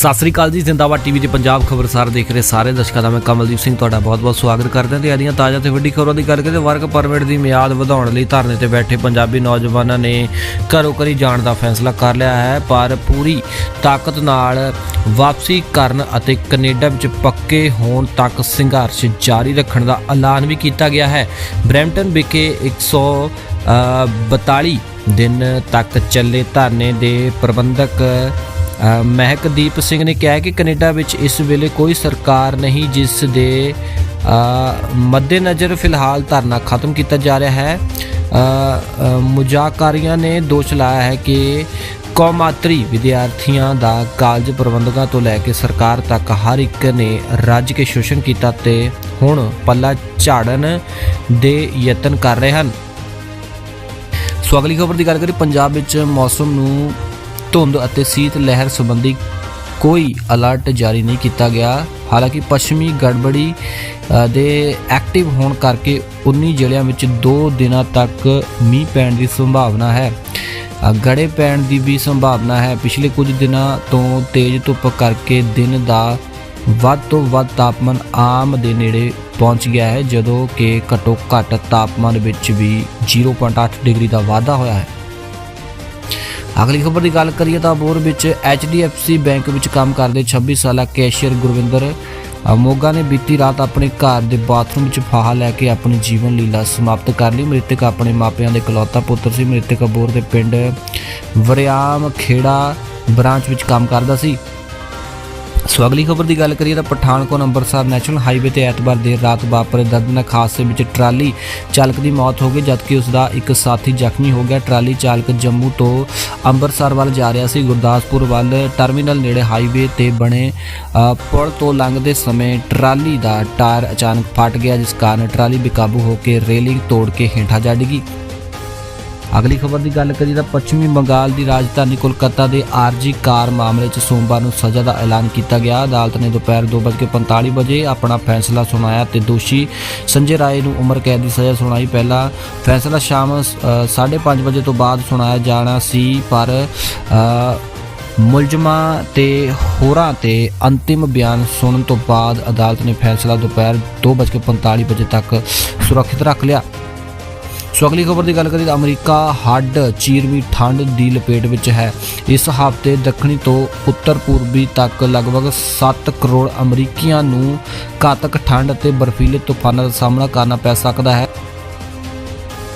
ਸਤਿ ਸ੍ਰੀ ਅਕਾਲ ਜੀ, ਜ਼ਿੰਦਾਬਾਦ ਟੀਵੀ ਦੇ ਪੰਜਾਬ ਖਬਰਸਾਰ ਦੇਖ ਰਹੇ ਸਾਰੇ ਦਰਸ਼ਕਾਂ ਦਾ ਮੈਂ ਕਮਲਦੀਪ ਸਿੰਘ ਤੁਹਾਡਾ ਬਹੁਤ-ਬਹੁਤ ਸਵਾਗਤ ਕਰਦਾ ਤੇ ਆਦੀਆਂ ਤਾਜ਼ਾ ਤੇ ਵੱਡੀ ਖਬਰਾਂ ਦੀ ਗੱਲ ਕਰੀਏ ਵਰਕ ਪਰਮਿਟ ਦੀ ਮਿਆਦ ਵਧਾਉਣ ਲਈ ਧਰਨੇ ਤੇ ਬੈਠੇ ਪੰਜਾਬੀ ਨੌਜਵਾਨਾਂ ਨੇ ਘਰੋਂ ਘਰੀ ਜਾਣ ਦਾ ਫੈਸਲਾ ਕਰ ਲਿਆ ਹੈ, ਪਰ ਪੂਰੀ ਤਾਕਤ ਨਾਲ ਵਾਪਸੀ ਕਰਨ ਅਤੇ ਕੈਨੇਡਾ ਵਿੱਚ ਪੱਕੇ ਹੋਣ ਤੱਕ ਸੰਘਰਸ਼ ਜਾਰੀ ਰੱਖਣ ਦਾ ਐਲਾਨ ਵੀ ਕੀਤਾ ਗਿਆ ਹੈ। ਬਰੈਂਪਟਨ ਵਿਖੇ 142 ਦਿਨ ਤੱਕ ਚੱਲੇ ਧਰਨੇ ਦੇ ਪ੍ਰਬੰਧਕ ਮਹਿਕਦੀਪ ਸਿੰਘ ਨੇ ਕਿਹਾ ਕਿ ਕੈਨੇਡਾ ਵਿੱਚ ਇਸ ਵੇਲੇ ਕੋਈ ਸਰਕਾਰ ਨਹੀਂ ਜਿਸ ਦੇ ਮੱਦੇਨਜ਼ਰ ਫਿਲਹਾਲ ਧਰਨਾ ਖਤਮ ਕੀਤਾ ਜਾ ਰਿਹਾ ਹੈ। ਅ, ਨੇ ਦੋਸ਼ ਲਾਇਆ ਹੈ ਕਿ ਕੌਮਾਤਰੀ ਵਿਦਿਆਰਥੀਆਂ ਦਾ ਕਾਲਜ ਪ੍ਰਬੰਧਕਾਂ ਤੋਂ ਲੈ ਕੇ ਸਰਕਾਰ ਤੱਕ ਹਰ ਇੱਕ ਨੇ ਰੱਜ ਕੇ ਸ਼ੋਸ਼ਣ ਕੀਤਾ ਤੇ ਹੁਣ ਪੱਲਾ ਝਾੜਨ ਦੇ ਯਤਨ ਕਰ ਰਹੇ ਹਨ। ਸੋ ਅਗਲੀ ਖਬਰ ਦੀ ਗੱਲ ਕਰੀਏ ਪੰਜਾਬ ਵਿੱਚ ਮੌਸਮ ਨੂੰ ਧੁੰਦ ਅਤੇ ਸੀਤ ਲਹਿਰ ਸੰਬੰਧੀ ਕੋਈ ਅਲਰਟ ਜਾਰੀ ਨਹੀਂ ਕੀਤਾ ਗਿਆ। ਹਾਲਾਂਕਿ ਪੱਛਮੀ ਗੜਬੜੀ ਦੇ ਐਕਟਿਵ ਹੋਣ ਕਰਕੇ 19 ਜ਼ਿਲ੍ਹਿਆਂ ਵਿੱਚ 2 ਦਿਨਾਂ ਤੱਕ ਮੀਂਹ ਪੈਣ ਦੀ ਸੰਭਾਵਨਾ ਹੈ। ਅ, ਗੜੇ ਪੈਣ ਦੀ ਵੀ ਸੰਭਾਵਨਾ ਹੈ। ਪਿਛਲੇ ਕੁਝ ਦਿਨਾਂ ਤੋਂ ਤੇਜ਼ ਧੁੱਪ ਕਰਕੇ ਦਿਨ ਦਾ ਵੱਧ ਤੋਂ ਵੱਧ ਤਾਪਮਾਨ ਆਮ ਦੇ ਨੇੜੇ ਪਹੁੰਚ ਗਿਆ ਹੈ ਜਦੋਂ ਕਿ ਘੱਟੋ ਘੱਟ ਤਾਪਮਾਨ ਵਿੱਚ ਵੀ 0.8 ਡਿਗਰੀ ਦਾ ਵਾਧਾ ਹੋਇਆ ਹੈ। ਅਗਲੀ ਖਬਰ ਦੀ ਗੱਲ ਕਰੀਏ ਤਾਂ ਅਬੋਰ ਵਿੱਚ HDFC ਬੈਂਕ ਵਿੱਚ ਕੰਮ ਕਰਦੇ 26 ਸਾਲਾ ਕੈਸ਼ੀਅਰ ਗੁਰਵਿੰਦਰ ਮੋਗਾ ਨੇ ਬੀਤੀ ਰਾਤ ਆਪਣੇ ਘਰ ਦੇ ਬਾਥਰੂਮ ਵਿੱਚ ਫਾਹਾ ਲੈ ਕੇ ਆਪਣੀ ਜੀਵਨ ਲੀਲਾ ਸਮਾਪਤ ਕਰ ਲਈ। ਮ੍ਰਿਤਕ ਆਪਣੇ ਮਾਪਿਆਂ ਦੇ ਇਕਲੌਤਾ ਪੁੱਤਰ ਸੀ। ਮ੍ਰਿਤਕ ਅਬੋਰ ਦੇ ਪਿੰਡ ਵਰਿਆਮ ਖੇੜਾ ਬ੍ਰਾਂਚ ਵਿੱਚ ਕੰਮ ਕਰਦਾ ਸੀ। ਸੋ ਅਗਲੀ ਖਬਰ ਦੀ ਗੱਲ ਕਰੀਏ ਤਾਂ ਪਠਾਨਕੋਟ ਅੰਮ੍ਰਿਤਸਰ ਨੈਸ਼ਨਲ ਹਾਈਵੇ ਤੇ ਐਤਵਾਰ ਦੇਰ ਰਾਤ ਵਾਪਰੇ ਦਰਦਨਾਕ ਹਾਦਸੇ ਵਿੱਚ ਟਰਾਲੀ ਚਾਲਕ ਦੀ ਮੌਤ ਹੋ ਗਈ, ਜਦਕਿ ਉਸ ਦਾ ਇੱਕ ਸਾਥੀ ਜ਼ਖਮੀ ਹੋ ਗਿਆ। ਟਰਾਲੀ ਚਾਲਕ ਜੰਮੂ ਤੋਂ ਅੰਮ੍ਰਿਤਸਰ ਵੱਲ ਜਾ ਰਿਹਾ ਸੀ। ਗੁਰਦਾਸਪੁਰ ਵੱਲ ਟਰਮੀਨਲ ਨੇੜੇ ਹਾਈਵੇ ਤੇ ਬਣੇ ਪੁਲ ਤੋਂ ਲੰਘਦੇ ਸਮੇਂ ਟਰਾਲੀ ਦਾ ਟਾਇਰ ਅਚਾਨਕ ਫਟ ਗਿਆ, ਜਿਸ ਕਾਰਨ ਟਰਾਲੀ ਬੇਕਾਬੂ ਹੋ ਕੇ ਰੇਲਿੰਗ ਤੋੜ ਕੇ ਹੇਠਾਂ ਜਾ ਡਿੱਗੀ। ਅਗਲੀ ਖਬਰ ਦੀ ਗੱਲ ਕਰੀਏ ਤਾਂ ਪੱਛਮੀ ਬੰਗਾਲ ਦੀ ਰਾਜਧਾਨੀ ਕੋਲਕਾਤਾ ਦੇ ਆਰਜੀ ਕਾਰ ਮਾਮਲੇ 'ਚ ਸੋਮਵਾਰ ਨੂੰ ਸਜ਼ਾ ਦਾ ਐਲਾਨ ਕੀਤਾ ਗਿਆ। ਅਦਾਲਤ ਨੇ ਦੁਪਹਿਰ 2:45 ਵਜੇ ਆਪਣਾ ਫੈਸਲਾ ਸੁਣਾਇਆ ਤੇ ਦੋਸ਼ੀ ਸੰਜੇ ਰਾਏ ਨੂੰ ਉਮਰ ਕੈਦ ਦੀ ਸਜ਼ਾ ਸੁਣਾਈ। ਪਹਿਲਾ ਫੈਸਲਾ ਸ਼ਾਮ 5:30 ਵਜੇ ਤੋਂ ਬਾਅਦ ਸੁਣਾਇਆ ਜਾਣਾ ਸੀ, ਪਰ ਮੁਲਜ਼ਮਾਂ ਤੇ ਹੋਰਾਂ ਤੇ ਅੰਤਿਮ ਬਿਆਨ ਸੁਣਨ ਤੋਂ ਬਾਅਦ ਅਦਾਲਤ ਨੇ ਫੈਸਲਾ ਦੁਪਹਿਰ 2:45 ਵਜੇ ਤੱਕ ਸੁਰੱਖਿਅਤ ਰੱਖ ਲਿਆ। ਸੋ ਅਗਲੀ ਖਬਰ ਦੀ ਗੱਲ ਕਰੀਏ ਤਾਂ ਅਮਰੀਕਾ ਹੱਡ, ਚੀਰਵੀ, ਠੰਡ ਦੀ ਲਪੇਟ ਵਿੱਚ ਹੈ। ਇਸ ਹਫ਼ਤੇ ਦੱਖਣੀ ਤੋਂ ਉੱਤਰ ਪੂਰਬੀ ਤੱਕ ਲਗਭਗ 7 ਕਰੋੜ ਅਮਰੀਕੀਆਂ ਨੂੰ ਘਾਤਕ ਠੰਡ ਅਤੇ ਬਰਫੀਲੇ ਤੂਫਾਨਾਂ ਦਾ ਸਾਹਮਣਾ ਕਰਨਾ ਪੈ ਸਕਦਾ ਹੈ।